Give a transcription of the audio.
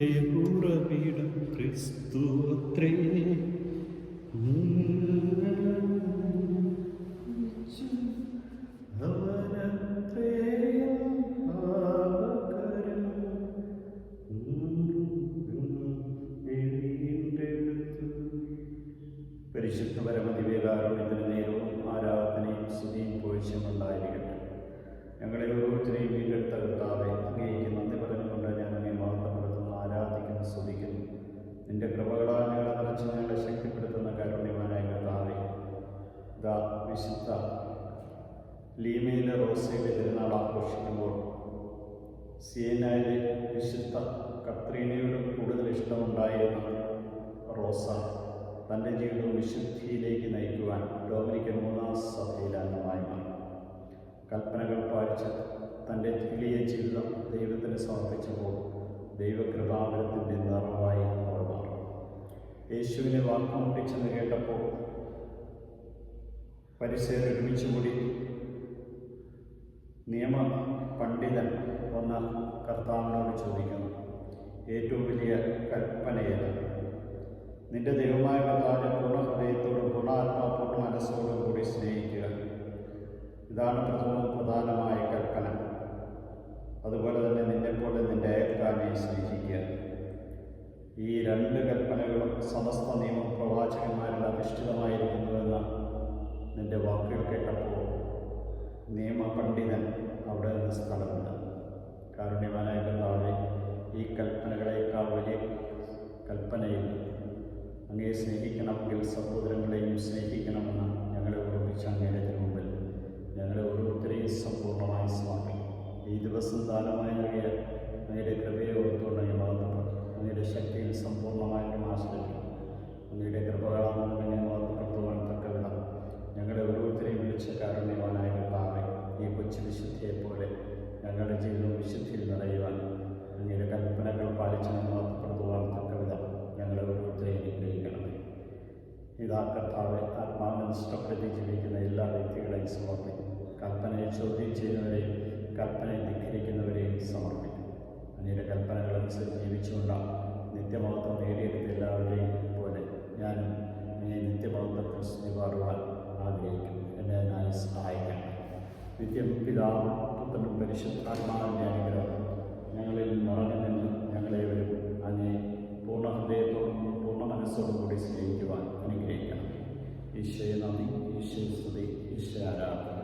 ഉറവിടം ക്രിസ്തു അത്രേ പരിശുദ്ധ നേരവും ആരാധനയും സ്തുതിയും പോഴ്ചയും ഞങ്ങളെ ഓരോരുത്തരെയും ലീമയിലെ റോസയുടെ തിരുനാൾ ആഘോഷിക്കുമ്പോൾ സിയനായിലെ വിശുദ്ധ കത്രീനയോട് കൂടുതൽ ഇഷ്ടമുണ്ടായിരുന്ന റോസ തന്റെ ജീവിതം വിശുദ്ധിയിലേക്ക് നയിക്കുവാൻ ഡോമിനിക്കൻ മൂന്നാം സഭയിൽ അംഗമായി മാറി. കൽപ്പനകൾ പാലിച്ച് തന്റെ എളിയ ജീവിതം ദൈവത്തിന് സമർപ്പിച്ചപ്പോൾ ദൈവകൃപാവരത്തിന്റെ നിറവായി അവർ മാറി. യേശുവിനെ വാക്കുമുട്ടിച്ചെന്ന് കേട്ടപ്പോൾ പരിസരം ഒരുമിച്ച് കൂടി നിയമ പണ്ഡിതൻ വന്ന കർത്താവിനോട് ചോദിക്കുന്നു. ഏറ്റവും വലിയ കൽപ്പനയത്? നിന്റെ ദൈവമായ കർത്താവിനെ പൂർണ ഹൃദയത്തോടും പൂർണ ആത്മാ പൂർണ മനസ്സോടും കൂടി സ്നേഹിക്കുക. ഇതാണ് പ്രഥമവും പ്രധാനമായ കൽപ്പന. അതുപോലെ തന്നെ നിന്നെപ്പോലെ നിന്റെ അയൽക്കാരനെ സ്നേഹിക്കുക. ഈ രണ്ട് കൽപ്പനകളും സമസ്ത നിയമ പ്രവാചകന്മാരിൽ അധിഷ്ഠിതമായിരിക്കുന്നുവെന്ന് നിന്റെ വാക്കുകൾ കേട്ടപ്പോൾ ഈ ദിവസം ദാനമായി നൽകിയ അങ്ങയുടെ കൃപയെ ഓർത്തുകൊണ്ട് ഞാൻ മഹത്വപ്പെടും അങ്ങയുടെ ശക്തിയിൽ സമ്പൂർണമായിട്ടും ആശ്രയിക്കും അങ്ങയുടെ കൃപകളാൽ ഞാൻ മഹത്വപ്പെടുത്തുവാൻ തക്കവിധം. ഞങ്ങളെ ഓരോരുത്തരെയും വിളിച്ച കാരുണ്യവാനായ കർത്താവെ ഈ കൊച്ചു വിശുദ്ധിയെ പോലെ ഞങ്ങളുടെ ജീവിതം വിശുദ്ധിയിൽ നിറയുവാൻ അങ്ങയുടെ കൽപ്പനകൾ പാലിച്ച് ഞാൻ മഹത്വപ്പെടുത്തുവാൻ തക്കവിധം ഞങ്ങളെ ഓരോരുത്തരെയും അനുഗ്രഹിക്കണമേ. ഇതാ കർത്താവെ ആത്മാവിനെ നഷ്ടപ്പെടുത്തി ജീവിക്കുന്ന എല്ലാ വ്യക്തികളെയും സമർപ്പിക്കും കൽപ്പനയെ ചോദ്യം ചെയ്യുന്നവരെയും കൽപ്പനയെ നിത്യം പിതാവ് പുത്രനും പരിശുദ്ധാത്മാവിന്റെ അനുഗ്രഹം. ഞങ്ങളിൽ നിറഞ്ഞു നിന്ന് ഞങ്ങളേവരും അതിനെ പൂർണ ഹൃദയത്തോടും പൂർണ മനസ്സോടും കൂടി സ്നേഹിക്കുവാൻ അനുഗ്രഹിക്കണം. ഈശോയെ നന്ദി ഈശോ സ്തുതി ഈശ്വര ആരാധന.